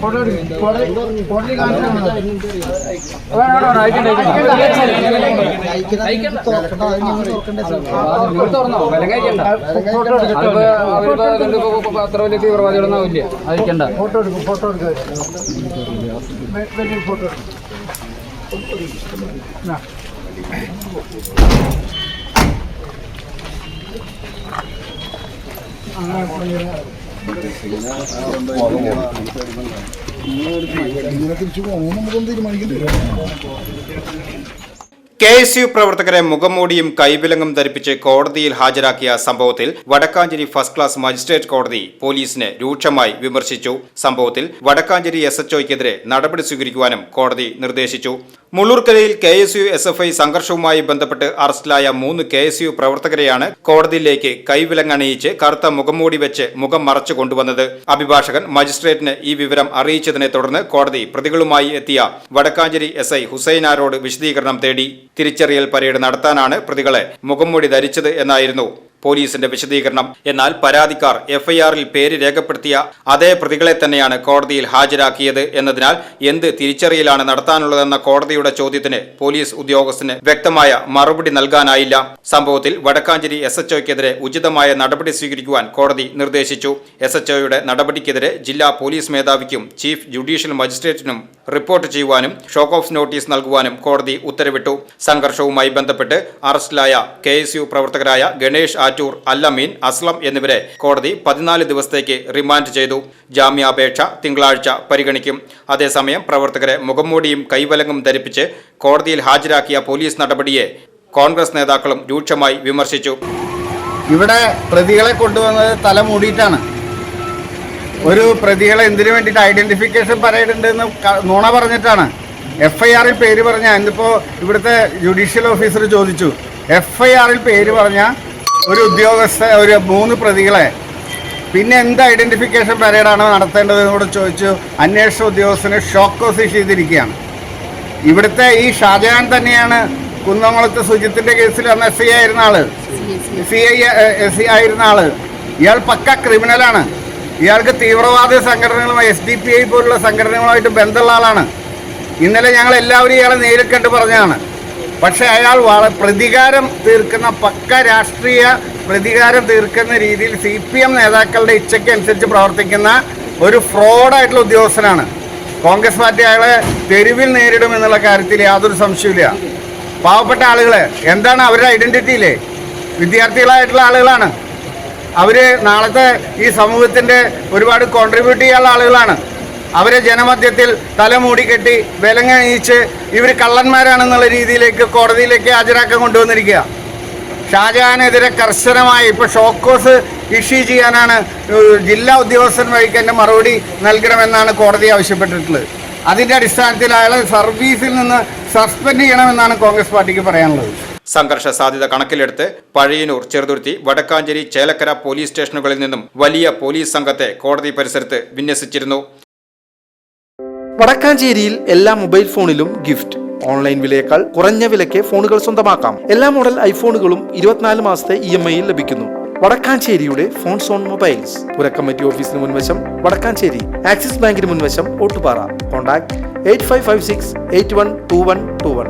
Photo. അത്ര വലിയ തീവ്രവാദികളൊന്നും ആവില്ല. അയക്കണ്ട. ഫോട്ടോ എടുക്കും ഫോട്ടോ എടുക്കുക ഫോട്ടോ എടുക്കും. അങ്ങനെ കെ എസ് യു പ്രവർത്തകരെ മുഖംമൂടിയും കൈവിലങ്ങും ധരിപ്പിച്ച് കോടതിയിൽ ഹാജരാക്കിയ സംഭവത്തിൽ വടക്കാഞ്ചേരി ഫസ്റ്റ് ക്ലാസ് മജിസ്ട്രേറ്റ് കോടതി പോലീസിനെ രൂക്ഷമായി വിമർശിച്ചു. സംഭവത്തിൽ വടക്കാഞ്ചേരി എസ് നടപടി സ്വീകരിക്കുവാനും കോടതി നിർദ്ദേശിച്ചു. മുള്ളൂർക്കരയിൽ K S U S F I സംഘർഷവുമായി ബന്ധപ്പെട്ട് അറസ്റ്റിലായ മൂന്ന് കെ എസ് യു പ്രവർത്തകരെയാണ് കോടതിയിലേക്ക് കൈവിലങ്ങണിയിച്ച് കറുത്ത മുഖംമൂടി വെച്ച് മുഖം മറച്ചു കൊണ്ടുവന്നത്. അഭിഭാഷകൻ മജിസ്ട്രേറ്റിന് ഈ വിവരം അറിയിച്ചതിനെ തുടർന്ന് കോടതി പ്രതികളുമായി എത്തിയ വടക്കാഞ്ചേരി എസ് ഐ ഹുസൈനാരോട് വിശദീകരണം തേടി തിരിച്ചറിയൽ പരേഡ് നടത്താനാണ് പ്രതികളെ മുഖംമൂടി ധരിച്ചത് എന്നായിരുന്നു പോലീസിന്റെ വിശദീകരണം. എന്നാൽ പരാതിക്കാർ എഫ്ഐആറിൽ പേര് രേഖപ്പെടുത്തിയ അതേ പ്രതികളെ തന്നെയാണ് കോടതിയിൽ ഹാജരാക്കിയത് എന്നതിനാൽ എന്ത് തിരിച്ചറിയലാണ് നടത്താനുള്ളതെന്ന കോടതിയുടെ ചോദ്യത്തിന് പോലീസ് ഉദ്യോഗസ്ഥന് വ്യക്തമായ മറുപടി നൽകാനായില്ല. സംഭവത്തിൽ വടക്കാഞ്ചേരി എസ് എച്ച്ഒക്കെതിരെ ഉചിതമായ നടപടി സ്വീകരിക്കുവാൻ കോടതി നിർദ്ദേശിച്ചു. എസ് എച്ച്ഒയുടെ നടപടിക്കെതിരെ ജില്ലാ പോലീസ് മേധാവിക്കും ചീഫ് ജുഡീഷ്യൽ മജിസ്ട്രേറ്റിനും റിപ്പോർട്ട് ചെയ്യുവാനും ഷോക്ക് ഓഫ് നോട്ടീസ് നൽകുവാനും കോടതി ഉത്തരവിട്ടു. സംഘർഷവുമായി ബന്ധപ്പെട്ട് അറസ്റ്റിലായ കെ പ്രവർത്തകരായ ഗണേഷ് ആറ്റൂർ അല്ലമീൻ അസ്ലം എന്നിവരെ കോടതി പതിനാല് ദിവസത്തേക്ക് റിമാൻഡ് ചെയ്തു. ജാമ്യാപേക്ഷ തിങ്കളാഴ്ച പരിഗണിക്കും. അതേസമയം പ്രവർത്തകരെ മുഖംമൂടിയും കൈവലങ്ങും ധരിപ്പിച്ച് കോടതിയിൽ ഹാജരാക്കിയ പോലീസ് നടപടിയെ കോൺഗ്രസ് നേതാക്കളും രൂക്ഷമായി വിമർശിച്ചു. ഇവിടെ പ്രതികളെ കൊണ്ടുവന്നത് തല മൂടിയിട്ടാണ്. ഒരു പ്രതികളെ എന്തിനു വേണ്ടിയിട്ട് ഐഡന്റിഫിക്കേഷൻ പറയുന്നുണ്ടെന്ന് നുണ പറഞ്ഞിട്ടാണ്. എഫ് ഐ ആറിൽ പേര് പറഞ്ഞ ഇന്നിപ്പോൾ ഇവിടുത്തെ ജുഡീഷ്യൽ ഓഫീസർ ചോദിച്ചു. എഫ് ഐ ആറിൽ പേര് പറഞ്ഞ ഒരു ഉദ്യോഗസ്ഥ ഒരു മൂന്ന് പ്രതികളെ പിന്നെ എന്ത് ഐഡന്റിഫിക്കേഷൻ പരേഡാണ് നടത്തേണ്ടതെന്ന് കൂടെ ചോദിച്ചു. അന്വേഷണ ഉദ്യോഗസ്ഥന് ഷോക്കോസ് ചെയ്തിരിക്കുകയാണ്. ഇവിടുത്തെ ഈ ഷാജഹാൻ തന്നെയാണ് കുന്നംകുളത്ത് സുജിത്തിന്റെ കേസിൽ അന്ന് എസ് ഐ ആയിരുന്ന ആൾ. സി ഐ എസ് ഐ ആയിരുന്ന ആൾ. ഇയാൾ പക്ക ക്രിമിനലാണ് ഇയാൾക്ക് തീവ്രവാദ സംഘടനകളുമായി എസ് ഡി പി ഐ പോലുള്ള സംഘടനകളുമായിട്ട് ബന്ധമുള്ള ആളാണ്. ഇന്നലെ ഞങ്ങൾ എല്ലാവരും ഇയാളെ നേരിൽ കണ്ട് പറഞ്ഞതാണ്. പക്ഷെ അയാൾ പ്രതികാരം തീർക്കുന്ന പക്ക രാഷ്ട്രീയ പ്രതികാരം തീർക്കുന്ന രീതിയിൽ സി പി എം നേതാക്കളുടെ ഇച്ഛയ്ക്ക് അനുസരിച്ച് പ്രവർത്തിക്കുന്ന ഒരു ഫ്രോഡായിട്ടുള്ള ഉദ്യോഗസ്ഥനാണ്. കോൺഗ്രസ് പാർട്ടി അയാളെ തെരുവിൽ നേരിടും എന്നുള്ള കാര്യത്തിൽ യാതൊരു സംശയമില്ല പാവപ്പെട്ട ആളുകൾ എന്താണ് അവരുടെ ഐഡന്റിറ്റി ഇല്ലേ വിദ്യാർത്ഥികളായിട്ടുള്ള ആളുകളാണ്. അവർ നാളത്തെ ഈ സമൂഹത്തിന്റെ ഒരുപാട് കോൺട്രിബ്യൂട്ട് ചെയ്യാനുള്ള ആളുകളാണ്. അവരെ ജനമധ്യത്തിൽ തല മൂടിക്കെട്ടി വിലങ്ങണിയിച്ച് ഇവർ കള്ളന്മാരാണെന്നുള്ള രീതിയിലേക്ക് കോടതിയിലേക്ക് ഹാജരാക്കാൻ കൊണ്ടുവന്നിരിക്കുക. ഷാജഹാനെതിരെ കർശനമായി ഇപ്പോൾ ഷോക്കോസ് ഇഷ്യൂ ചെയ്യാനാണ് ജില്ലാ ഉദ്യോഗസ്ഥൻ വഴിക്ക് എന്റെ മറുപടി നൽകണമെന്നാണ് കോടതി ആവശ്യപ്പെട്ടിട്ടുള്ളത്. അതിന്റെ അടിസ്ഥാനത്തിൽ അയാളെ സർവീസിൽ നിന്ന് സസ്പെൻഡ് ചെയ്യണമെന്നാണ് കോൺഗ്രസ് പാർട്ടിക്ക് പറയാനുള്ളത്. സംഘർഷ സാധ്യത കണക്കിലെടുത്ത് പഴയനൂർ ചെറുതുരുത്തി വടക്കാഞ്ചേരി ചേലക്കര പോലീസ് സ്റ്റേഷനുകളിൽ നിന്നും വലിയ പോലീസ് സംഘത്തെ കോടതി പരിസരത്ത് വിന്യസിച്ചിരുന്നു. വടക്കാഞ്ചേരിയിൽ എല്ലാ മൊബൈൽ ഫോണിലും ഗിഫ്റ്റ്. ഓൺലൈൻ വിലയേക്കാൾ കുറഞ്ഞ വിലയ്ക്ക് ഫോണുകൾ സ്വന്തമാക്കാം. എല്ലാ മോഡൽ ഐഫോണുകളും ഇരുപത്തിനാല് മാസത്തെ ഇ എം ഐയിൽ ലഭിക്കുന്നു. വടക്കാഞ്ചേരിയുടെ ഫോൺ സോൺ മൊബൈൽസ്. പുരക്കമ്മറ്റി ഓഫീസിന് മുൻവശം വടക്കാഞ്ചേരി. ആക്സിസ് ബാങ്കിന് മുൻവശം Ottupara. Contact eight five five six eight one two one two one.